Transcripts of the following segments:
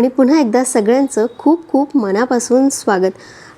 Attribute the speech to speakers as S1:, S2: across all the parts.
S1: आणि पुन्हा एकदा सगळ्यांचं खूप खूप मनापासून स्वागत.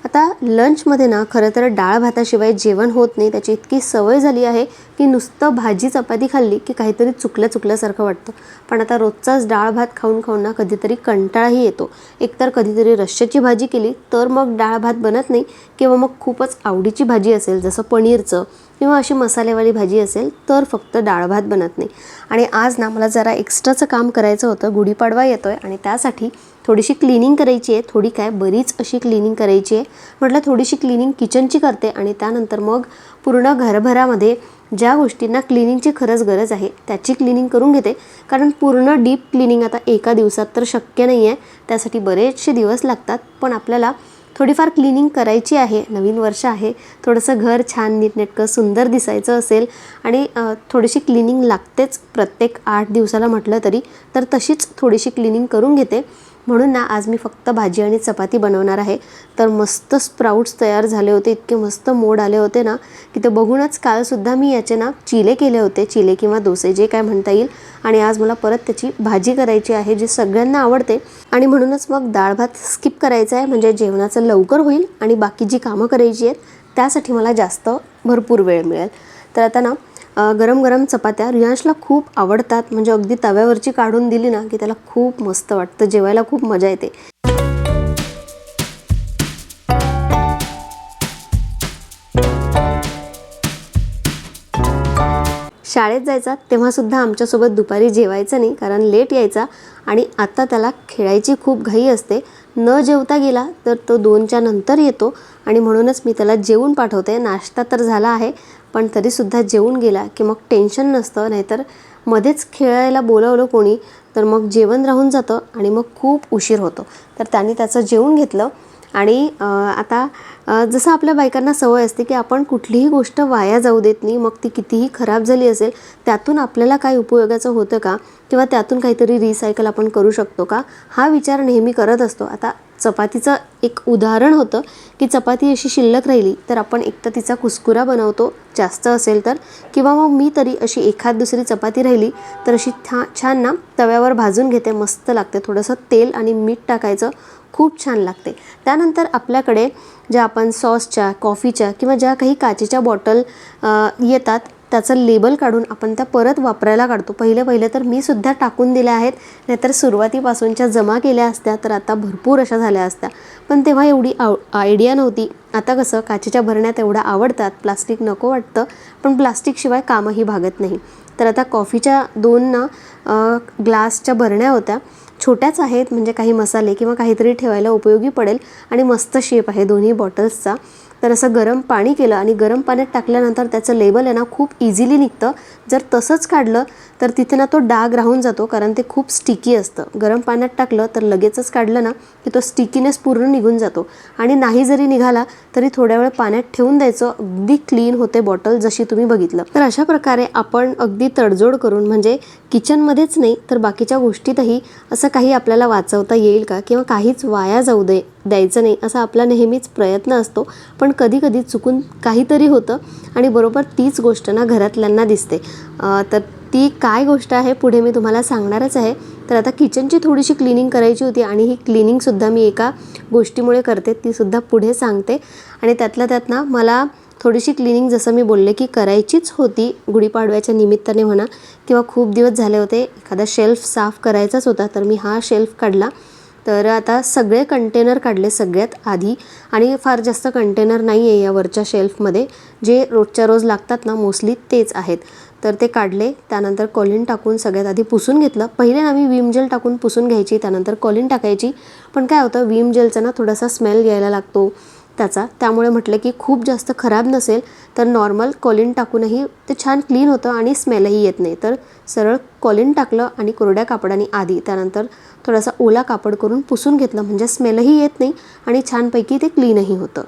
S1: आता लंचमध्ये ना खरं तर डाळ भाताशिवाय जेवण होत नाही त्याची इतकी सवय झाली आहे की नुसतं भाजी चपाती खाल्ली की काहीतरी चुकल्या चुकल्यासारखं वाटतं. पण आता रोजचाच डाळ भात खाऊन खाऊन ना कधीतरी कंटाळाही येतो. एकतर कधीतरी रश्श्याची भाजी केली तर मग डाळ भात बनत नाही किंवा मग खूपच आवडीची भाजी असेल जसं पनीरचं किंवा अशी मसालेवाली भाजी असेल तर फक्त डाळ भात बनत नाही. आणि आज ना मला जरा एक्स्ट्राचं काम करायचं होतं गुढीपाडवा येतो आहे आणि त्यासाठी थोडीशी क्लिनिंग करायची आहे. थोडी काय बरीच अशी क्लिनिंग करायची आहे. म्हटलं थोडीशी क्लिनिंग किचनची करते आणि त्यानंतर मग पूर्ण घरभरामध्ये ज्या गोष्टींना क्लिनिंगची खरंच गरज आहे त्याची क्लिनिंग करून घेते. कारण पूर्ण डीप क्लिनिंग आता एका दिवसात तर शक्य नाही आहे त्यासाठी बरेचसे दिवस लागतात. पण आपल्याला थोडीफार क्लिनिंग करायची आहे नवीन वर्ष आहे. थोडंसं घर छान नीटनेटकं सुंदर दिसायचं असेल आणि थोडीशी क्लिनिंग लागतेच प्रत्येक आठ दिवसाला म्हटलं तरी. तर तशीच थोडीशी क्लिनिंग करून घेते. म्हणून ना आज मी फक्त भाजी आणि चपाती बनवणार आहे. तर मस्त स्प्राउट्स तयार झाले होते इतके मस्त मोड आले होते ना की ते बघूनच कालसुद्धा मी याचे ना चिले केले होते चिले किंवा डोसे जे काय म्हणता येईल. आणि आज मला परत त्याची भाजी करायची आहे जी सगळ्यांना आवडते. आणि म्हणूनच मग डाळ भात स्किप करायचा आहे म्हणजे जेवणाचं लवकर होईल आणि बाकी जी कामं करायची आहेत त्यासाठी मला जास्त भरपूर वेळ मिळेल. तर आता ना गरम गरम चपात्या रियांशला खूप आवडतात. म्हणजे अगदी तव्यावरची काढून दिली ना की त्याला खूप मस्त वाटतं. जेवायला खूप मजा येते. शाळेत जायचा तेव्हासुद्धा आमच्यासोबत दुपारी जेवायचं नाही कारण लेट यायचा आणि आता त्याला खेळायची खूप घाई असते. न जेवता गेला तर तो दोनच्या नंतर येतो आणि म्हणूनच मी त्याला जेवून पाठवते. नाश्ता तर झाला आहे पण तरीसुद्धा जेवून गेला की मग टेन्शन नसतं नाहीतर मध्येच खेळायला बोलावलं कोणी तर मग जेवण राहून जातं आणि मग खूप उशीर होतो. तर त्याने त्याचं जेवून घेतलं आणि आता जसं आपल्या बायकांना सवय असते की आपण कुठलीही गोष्ट वाया जाऊ देत नाही मग ती कितीही खराब झाली असेल त्यातून आपल्याला काय उपयोगाचं होतं का? किंवा त्यातून काहीतरी रिसायकल आपण करू शकतो का? हा विचार नेहमी करत असतो. आता चपातीचं एक उदाहरण होतं की चपाती अशी शिल्लक राहिली तर आपण एक तर तिचा कुस्कुरा बनवतो जास्त असेल तर किंवा मग मी तरी अशी एखाद दुसरी चपाती राहिली तर अशी छा छान ना तव्यावर भाजून घेते मस्त लागते. थोडंसं तेल आणि मीठ टाकायचं खूप छान लागते. त्यानंतर आपल्याकडे ज्या आपण सॉसच्या कॉफीच्या किंवा ज्या काही काचेच्या बॉटल येतात त्याचं लेबल काढून आपण त्या परत वापरायला काढतो. पहिले पहिले तर मी सुद्धा टाकून दिल्या आहेत. नाहीतर सुरुवातीपासूनच्या जमा केल्या असत्या तर आता भरपूर अशा झाल्या असत्या. पण तेव्हा एवढी आव आयडिया नव्हती. आता कसं काचेच्या भरण्यात एवढ्या आवडतात. प्लास्टिक नको वाटतं. पण प्लास्टिकशिवाय कामही भागत नाही. तर आता कॉफीच्या दोन ना ग्लासच्या भरण्या होत्या. छोट्याच आहेत म्हणजे काही मसाले किंवा काहीतरी ठेवायला उपयोगी पडेल. आणि मस्त शेप आहे दोन्ही बॉटल्सचा तर असं गरम पाणी केलं आणि गरम पाण्यात टाकल्यानंतर त्याचं लेबल आहे ना खूप इझिली निघतं. जर तसंच काढलं तर तिथे ना तो डाग राहून जातो कारण ते खूप स्टिकी असतं. गरम पाण्यात टाकलं तर लगेचच काढलं ना की तो स्टिकीनेस पूर्ण निघून जातो. आणि नाही जरी निघाला तरी थोड्या वेळ पाण्यात ठेवून द्यायचं. अगदी क्लीन होते बॉटल जशी तुम्ही बघितलं. तर अशा प्रकारे आपण अगदी तडजोड करून म्हणजे किचनमध्येच नाही तर बाकीच्या गोष्टीतही असं काही आपल्याला वाचवता येईल का? किंवा काहीच वाया जाऊ दे? द्यायचं नाही असा आपला नेहमीच प्रयत्न असतो. पण कधीकधी चुकून काहीतरी होतं आणि बरोबर तीच गोष्ट ना घरातल्यांना दिसते. तर ती काय गोष्ट आहे पुढे मी तुम्हाला सांगणारच आहे. तर आता किचनची थोडीशी क्लिनिंग करायची होती आणि ही क्लिनिंगसुद्धा मी एका गोष्टीमुळे करते तीसुद्धा पुढे सांगते. आणि त्यातल्या त्यात ना मला थोडीशी क्लिनिंग जसं मी बोलले की करायचीच होती गुढीपाडव्याच्या निमित्ताने म्हणा किंवा खूप दिवस झाले होते एखादा शेल्फ साफ करायचाच होता तर मी हा शेल्फ काढला. तर आता सगळे कंटेनर काढले सगळ्यात आधी. आणि फार जास्त कंटेनर नाही आहे या वरच्या शेल्फमध्ये जे रोजच्या रोज लागतात ना मोस्टली तेच आहेत. तर ते काढले त्यानंतर कॉलिन टाकून सगळ्यात आधी पुसून घेतलं. पहिले ना मी विम जेल टाकून पुसून घ्यायची त्यानंतर कॉलिन टाकायची. पण काय होतं विम जेलचा ना थोडासा स्मेल यायला लागतो. त्याचा. त्यामुळे म्हटलं की खूप जास्त खराब नसेल तर नॉर्मल कॉलिन टाकूनही ते छान क्लीन होतं आणि स्मेलही येत नाही. तर सरळ कॉलिन टाकलं आणि कोरड्या कापडाने आधी त्यानंतर थोडासा ओला कापड करून पुसून घेतलं. म्हणजे स्मेलही येत नाही आणि छानपैकी ते क्लीनही होतं.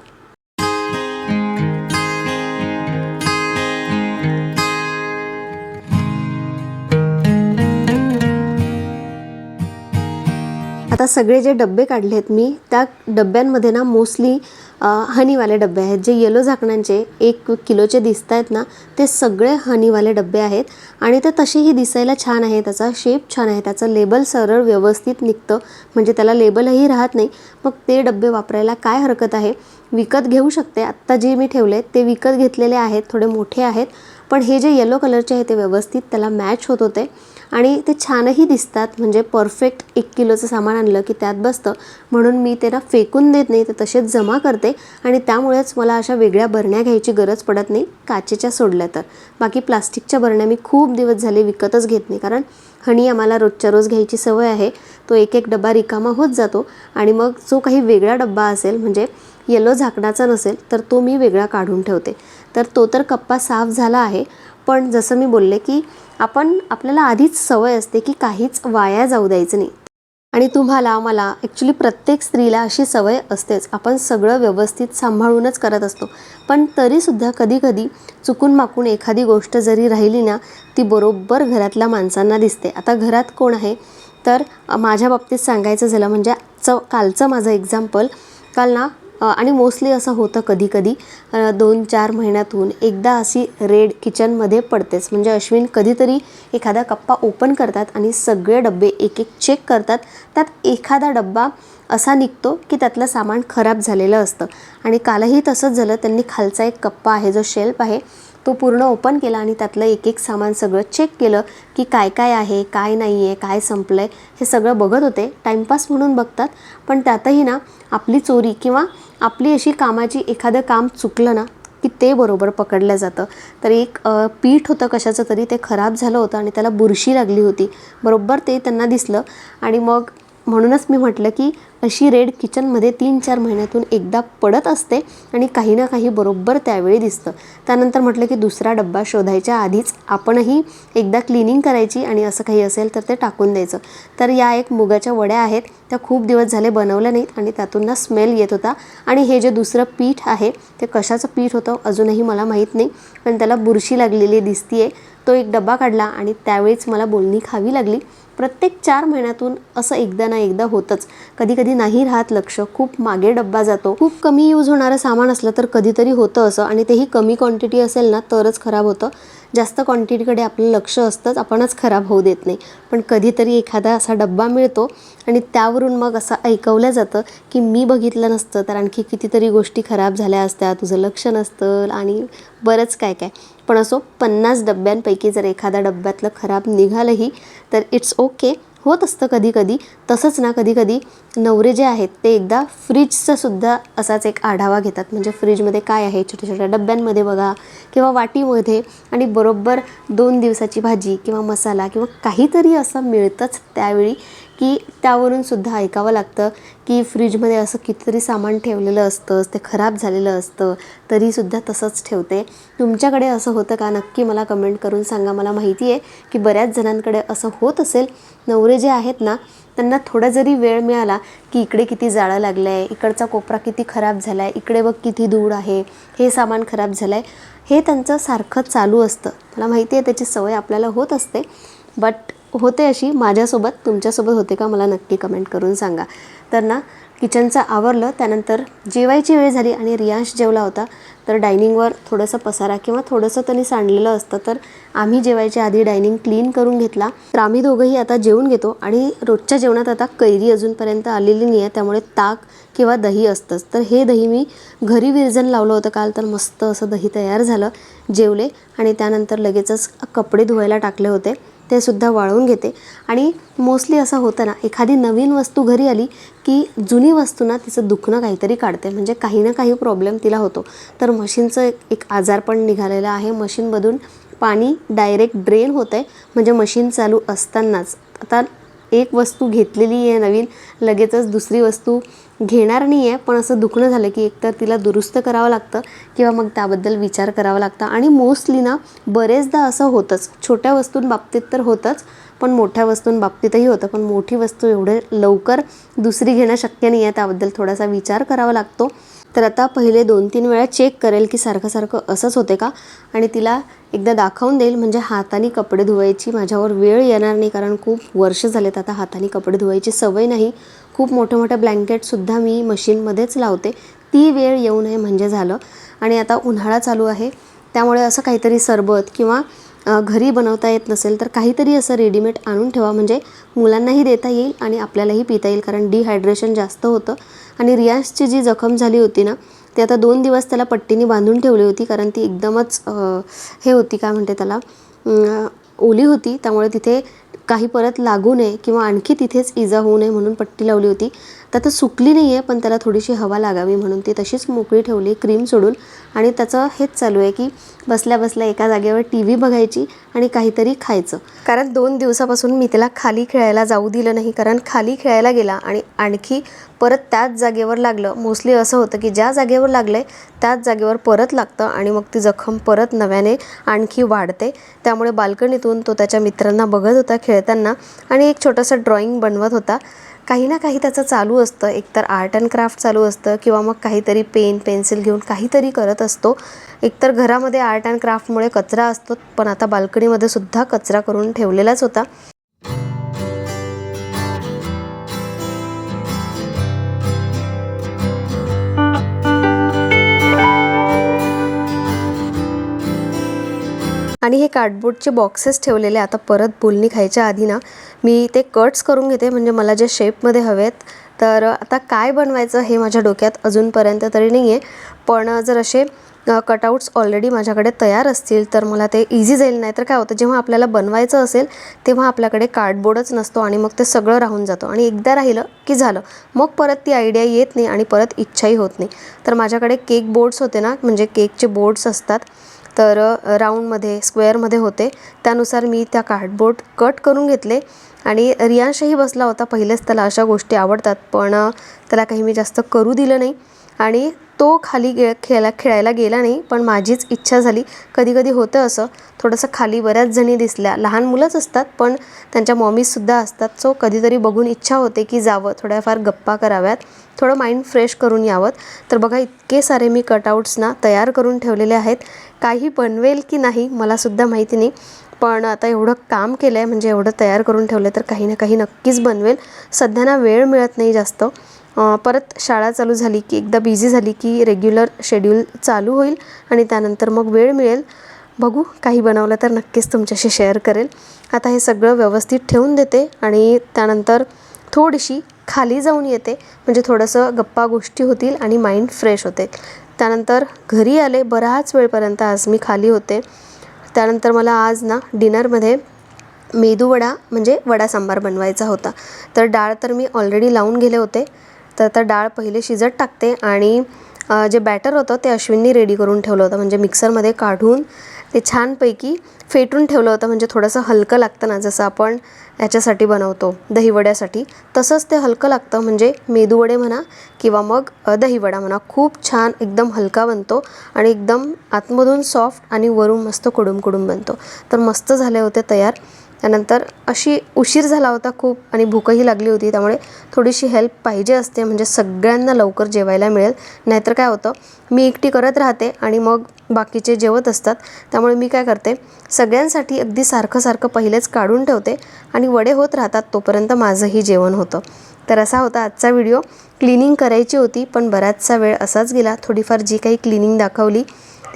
S1: आता सगळे जे डब्बे काढले आहेत मी त्या डब्यांमध्ये ना मोस्टली हनीवाले डबे आहेत. जे येलो झाकणांचे एक किलोचे दिसत आहेत ना ते सगळे हनीवाले डबे आहेत. आणि ते तसेही दिसायला छान आहे. त्याचा शेप छान आहे. त्याचं लेबल सरळ व्यवस्थित निघतं. म्हणजे त्याला लेबलही राहत नाही. मग ते डबे वापरायला काय हरकत आहे? विकत घेऊ शकते. आत्ता जे मी ठेवले ते विकत घेतलेले आहेत. थोडे मोठे आहेत. पण हे जे येलो कलरचे आहे ते व्यवस्थित त्याला मॅच होत होते. आणि ते छानही दिसतात. म्हणजे परफेक्ट एक किलोचं सामान आणलं की त्यात बसतं. म्हणून मी ते ना फेकून देत नाही ते तसेच जमा करते. आणि त्यामुळेच मला अशा वेगळ्या बरण्या घ्यायची गरज पडत नाही काचेच्या सोडल्या तर. बाकी प्लास्टिकच्या बरण्या मी खूप दिवस झाले विकतच घेत नाही. कारण हणी आम्हाला रोजच्या रोज घ्यायची सवय आहे. तो एक एक डबा रिकामा होत जातो. आणि मग जो काही वेगळा डब्बा असेल म्हणजे येलो झाकणाचा नसेल तर तो मी वेगळा काढून ठेवते. तर तो तर कप्पा साफ झाला आहे. पण जसं मी बोलले की आपण आपल्याला आधीच सवय असते की काहीच वाया जाऊ द्यायचं नाही. आणि तुम्हाला मला ॲक्च्युली प्रत्येक स्त्रीला अशी सवय असतेच. आपण सगळं व्यवस्थित सांभाळूनच करत असतो. पण तरीसुद्धा कधीकधी चुकून माकून एखादी गोष्ट जरी राहिली ना ती बरोबर घरातल्या माणसांना दिसते. आता घरात कोण आहे? तर माझ्या बाबतीत सांगायचं झालं म्हणजे च कालचं माझं एक्झाम्पल काल ना आणि मोस्टली असं होतं कधी कधी दोन चार महिन्यातून एकदा अशी रेड किचनमध्ये पडतेच. म्हणजे अश्विन कधीतरी एखादा कप्पा ओपन करतात आणि सगळे डब्बे एक एक चेक करतात. त्यात एखादा डब्बा असा निघतो की त्यातलं सामान खराब झालेलं असतं. आणि कालही तसंच झालं. त्यांनी खालचा एक कप्पा आहे जो शेल्फ आहे तो पूर्ण ओपन केला आणि त्यातलं एक एक सामान सगळं चेक केलं की काय काय आहे काय नाही आहे काय संपलं आहे हे सगळं बघत होते. टाईमपास म्हणून बघतात. पण त्यातही ना आपली चोरी किंवा आपली अशी कामाची एखादं काम चुकलं ना की ते बरोबर पकडलं जातं. तर एक पीठ होतं कशाचं तरी ते खराब झालं होतं आणि त्याला बुरशी लागली होती. बरोबर ते त्यांना दिसलं. आणि मग म्हणूनच मी म्हटलं की अशी रेड किचनमध्ये तीन चार महिन्यातून एकदा पडत असते आणि काही ना काही बरोबर त्यावेळी दिसतं. त्यानंतर म्हटलं की दुसरा डब्बा शोधायच्या आधीच आपणही एकदा क्लिनिंग करायची आणि असं काही असेल तर ते टाकून द्यायचं. तर या एक मुगाच्या वड्या आहेत. त्या खूप दिवस झाले बनवल्या नाहीत आणि त्यातून ना स्मेल येत होता. आणि हे जे दुसरं पीठ आहे ते कशाचं पीठ होतं अजूनही मला माहीत नाही. पण त्याला बुरशी लागलेली दिसतीये. तो एक डब्बा काढला आणि त्यावेळीच मला बोलणी खावी लागली. प्रत्येक चार महिन्यातून असं एकदा ना एकदा होतंच. कधी कधी नाही राहत लक्ष खूप मागे डब्बा जातो. खूप कमी यूज होणारं सामान असलं तर कधीतरी होतं असं आणि तेही कमी क्वांटिटी असेल ना तरच खराब होतं. जास्त क्वांटिटीकडे आपलं लक्ष असतंच आपणच खराब होऊ देत नाही. पण कधीतरी एखादा असा डब्बा मिळतो आणि त्यावरून मग असं ऐकवलं जातं की मी बघितलं नसतं तर आणखी कितीतरी गोष्टी खराब झाल्या असत्या तुझं लक्ष नसतं आणि बरंच काय काय. पण असो पन्नास डब्यांपैकी जर एखाद्या डब्यातलं खराब निघालंही तर इट्स ओके होत असतं कधी कधी तसंच ना कधी कधी नवरे जे आहेत ते एकदा फ्रीजचासुद्धा असाच एक आढावा घेतात. म्हणजे फ्रीजमध्ये काय आहे छोट्या छोट्या डब्यांमध्ये बघा किंवा वाटीमध्ये आणि बरोबर दोन दिवसाची भाजी किंवा मसाला किंवा काहीतरी असं मिळतंच त्यावेळी. की त्यावरून सुद्धा ऐकावं लागतं की फ्रीजमध्ये असं कितीतरी सामान ठेवलेलं असतं ते खराब झालेलं असतं तरीसुद्धा तसंच ठेवते. तुमच्याकडे असं होतं का? नक्की मला कमेंट करून सांगा. मला माहिती आहे की बऱ्याच जणांकडे असं होत असेल. नवरे जे आहेत ना त्यांना थोडा जरी वेळ मिळाला की इकडे किती जाळं लागलं आहे इकडचा कोपरा किती खराब झाला आहे इकडे बघ किती धूळ आहे हे सामान खराब झालं आहे हे त्यांचं सारखं चालू असतं. मला माहिती आहे त्याची सवय आपल्याला होत असते. बट होते अशी माझ्यासोबत तुमच्यासोबत होते का मला नक्की कमेंट करून सांगा. तर ना किचनचं आवरलं त्यानंतर जेवायची वेळ झाली आणि रियांश जेवला होता. तर डायनिंगवर थोडंसं पसारा किंवा थोडंसं त्यांनी सांडलेलं असतं तर आम्ही जेवायच्या आधी डायनिंग क्लीन करून घेतला. तर आम्ही दोघंही आता जेवून घेतो आणि रोजच्या जेवणात आता कैरी अजूनपर्यंत आलेली नाही आहे त्यामुळे ताक किंवा दही असतंच. तर हे दही मी घरी विरजन लावलं होतं काल तर मस्त असं दही तयार झालं जेवले आणि त्यानंतर लगेचच कपडे धुवायला टाकले होते. ते सुद्धा वाळवून घेते. आणि मोस्टली असं होतं ना एखादी नवीन वस्तू घरी आली की जुनी वस्तू ना तिचं दुखणं काहीतरी काढते. म्हणजे काही ना काही प्रॉब्लेम तिला होतो. तर मशीनचं एक एक आजारपण निघालेलं आहे. मशीनमधून पाणी डायरेक्ट ड्रेन होतं आहे म्हणजे मशीन चालू असतानाच. आता एक वस्तू घेतलेली आहे नवीन लगेचच दुसरी वस्तू घेणार नाही आहे पण असं दुखणं झालं की एकतर तिला दुरुस्त करावं लागतं किंवा मग त्याबद्दल विचार करावा लागतं. आणि मोस्टली ना बरेचदा असं होतंच. छोट्या वस्तूंबाबतीत तर होतंच पण मोठ्या वस्तूंबाबतीतही होतं. पण मोठी वस्तू एवढे लवकर दुसरी घेणं शक्य नाही आहे त्याबद्दल थोडासा विचार करावा लागतो. तर आता पहिले दोन तीन वेळा चेक करेल की सारखं सारखं असंच होते का? आणि तिला एकदा दाखवून देईल म्हणजे हाताने कपडे धुवायची माझ्यावर वेळ येणार नाही कारण खूप वर्ष झालेत आता हाताने कपडे धुवायची सवय नाही. खूप मोठं मोठं ब्लँकेटसुद्धा मी मशीनमध्येच लावते. ती वेळ येऊ नये म्हणजे झालं. आणि आता उन्हाळा चालू आहे. त्यामुळे असं काहीतरी सरबत किंवा घरी बनवता येत नसेल तर काहीतरी असं रेडीमेड आणून ठेवा. म्हणजे मुलांनाही देता येईल आणि आपल्यालाही पिता येईल. कारण डिहायड्रेशन जास्त होतं. आणि रियाजची जी जखम झाली होती ना ती आता दोन दिवस त्याला पट्टीने बांधून ठेवली होती. कारण ती एकदमच हे होती काय म्हणते त्याला ओली होती. त्यामुळे तिथे काही परत लागू नये किंवा आणखी तिथेच इजा होऊ नये म्हणून पट्टी लावली होती. तर आता सुकली नाही आहे पण त्याला थोडीशी हवा लागावी म्हणून ती तशीच मोकळी ठेवली क्रीम सोडून. आणि त्याचं हेच चालू आहे की बसल्या बसल्या एका जागेवर टी व्ही बघायची आणि काहीतरी खायचं. कारण दोन दिवसापासून मी त्याला खाली खेळायला जाऊ दिलं नाही कारण खाली खेळायला गेला आणि आणखी परत त्याच जागेवर लागलं. मोस्टली असं होतं की ज्या जागेवर लागलं आहे त्याच जागेवर परत लागतं आणि मग ती जखम परत नव्याने आणखी वाढते. त्यामुळे बाल्कनीतून तो त्याच्या मित्रांना बघत होता खेळताना. आणि एक छोटंसं ड्रॉइंग बनवत होता. काही ना काही त्याचं चालू असतं. एकतर आर्ट अँड क्राफ्ट चालू असतं किंवा मग काहीतरी पेन पेन्सिल घेऊन काहीतरी करत असतो. एकतर घरामध्ये आर्ट अँड क्राफ्टमुळे कचरा असतो पण आता बाल्कनीमध्ये सुद्धा कचरा करून ठेवलेलाच होता. आणि हे कार्डबोर्डचे बॉक्सेस ठेवलेले आता परत बोलणी खायच्या आधी ना मी ते कट्स करून घेते म्हणजे मला जे शेपमध्ये हवेत. तर आता काय बनवायचं हे माझ्या डोक्यात अजूनपर्यंत तरी नाही आहे पण जर असे कटआउट्स ऑलरेडी माझ्याकडे तयार असतील तर मला ते इझी जाईल. नाही तर काय होतं जेव्हा आपल्याला बनवायचं असेल तेव्हा आपल्याकडे कार्डबोर्डच नसतो आणि मग ते सगळं राहून जातो. आणि एकदा राहिलं की झालं मग परत ती आयडिया येत नाही आणि परत इच्छाही होत नाही. तर माझ्याकडे केक बोर्ड्स होते ना म्हणजे केकचे बोर्ड्स असतात. तर राऊंडमध्ये स्क्वेअरमध्ये होते. त्यानुसार मी त्या कार्डबोर्ड कट करून घेतले आणि रियांशही बसला होता. पहिलेच त्याला अशा गोष्टी आवडतात पण त्याला काही मी जास्त करू दिलं नाही. आणि तो खाली गे खेळा खेळायला गेला नाही पण माझीच इच्छा झाली. कधी कधी होतं असं थोडंसं खाली बऱ्याच जणी दिसल्या. लहान मुलंच असतात पण त्यांच्या मॉमीजसुद्धा असतात. सो कधीतरी बघून इच्छा होते की जावं थोड्याफार गप्पा कराव्यात. थोडं माइंड फ्रेश करून यावं. तर बघा इतके सारे मी कटआउट्स ना तयार करून ठेवलेले आहेत. काही बनवेल की नाही मलासुद्धा माहिती नाही. पण आता एवढं काम केलं आहे म्हणजे एवढं तयार करून ठेवलं तर काही ना काही नक्कीच बनवेल. सध्या ना वेळ मिळत नाही जास्त. परत शाळा चालू झाली की एकदा बिझी झाली की रेग्युलर शेड्यूल चालू होईल आणि त्यानंतर मग वेळ मिळेल. बघू काही बनवलं तर नक्कीच तुमच्याशी शेअर करेल. आता हे सगळं व्यवस्थित ठेवून देते आणि त्यानंतर थोडीशी खाली जाऊन येते. म्हणजे थोडंसं गप्पा गोष्टी होतील आणि माइंड फ्रेश होते. त्यानंतर घरी आले बराच वेळपर्यंत आज मी खाली होते. त्यानंतर मला आज ना डिनरमध्ये मेदूवडा म्हणजे वडा सांबार बनवायचा होता. तर डाळ तर मी ऑलरेडी लावून गेले होते. तर आता डाळ पहिले शिजत टाकते आणि जे बॅटर होतं ते अश्विननी रेडी करून ठेवलं होतं. म्हणजे मिक्सरमध्ये काढून ते छानपैकी फेटून ठेवलं होतं. म्हणजे थोडंसं हलकं लागतं ना जसं आपण याच्यासाठी बनवतो दहीवड्यासाठी. तसंच ते हलकं लागतं. म्हणजे मेदूवडे म्हणा किंवा मग दहीवडा म्हणा खूप छान एकदम हलका बनतो आणि एकदम आतमधून सॉफ्ट आणि वरून मस्त कुडूम कुडूम बनतो. तर मस्त झाले होते तयार. त्यानंतर अशी उशीर झाला होता खूप आणि भूकही लागली होती त्यामुळे थोडीशी हेल्प पाहिजे असते म्हणजे सगळ्यांना लवकर जेवायला मिळेल. नाहीतर काय होतं मी एकटी करत राहते आणि मग बाकीचे जेवत असतात. त्यामुळे मी काय करते सगळ्यांसाठी अगदी सारखं सारखं पहिलेच काढून ठेवते आणि वडे होत राहतात तोपर्यंत माझंही जेवण होतं. तर असा होता आजचा व्हिडिओ क्लिनिंग करायची होती पण बराचसा वेळ असाच गेला. थोडीफार जी काही क्लिनिंग दाखवली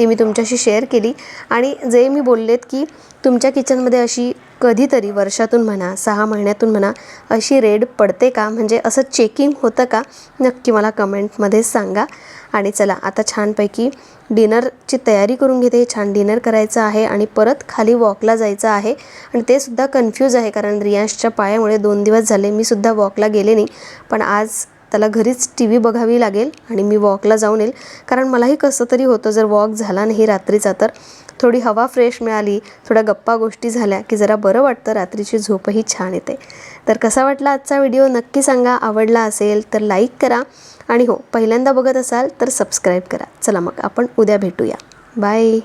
S1: ती मी तुमच्याशी शेअर केली. आणि जे मी बोललेत की तुमच्या किचनमध्ये अशी कधीतरी वर्षातून म्हणा सहा महिन्यातून म्हणा अशी रेड पडते का? म्हणजे असं चेकिंग होतं का? नक्की मला कमेंटमध्ये सांगा. आणि चला आता छानपैकी डिनरची तयारी करून घेते. छान डिनर करायचं आहे आणि परत खाली वॉकला जायचं आहे. आणि ते सुद्धा कन्फ्यूज आहे कारण रियांशच्या पायामुळे दोन दिवस झाले मी सुद्धा वॉकला गेले नाही. पण आज त्याला घरीच टी व्ही बघावी लागेल आणि मी वॉकला जाऊन येईल. कारण मलाही कसं तरी होतं जर वॉक झाला नाही रात्रीचा तर. थोडी हवा फ्रेश मिळाली थोड्या गप्पा गोष्टी झाल्या की जरा बरं वाटतं रात्रीची झोपही छान येते. तर कसा वाटला आजचा व्हिडिओ नक्की सांगा. आवडला असेल तर लाईक करा. आणि हो पहिल्यांदा बघत असाल तर सबस्क्राईब करा. चला मग आपण उद्या भेटूया. बाय.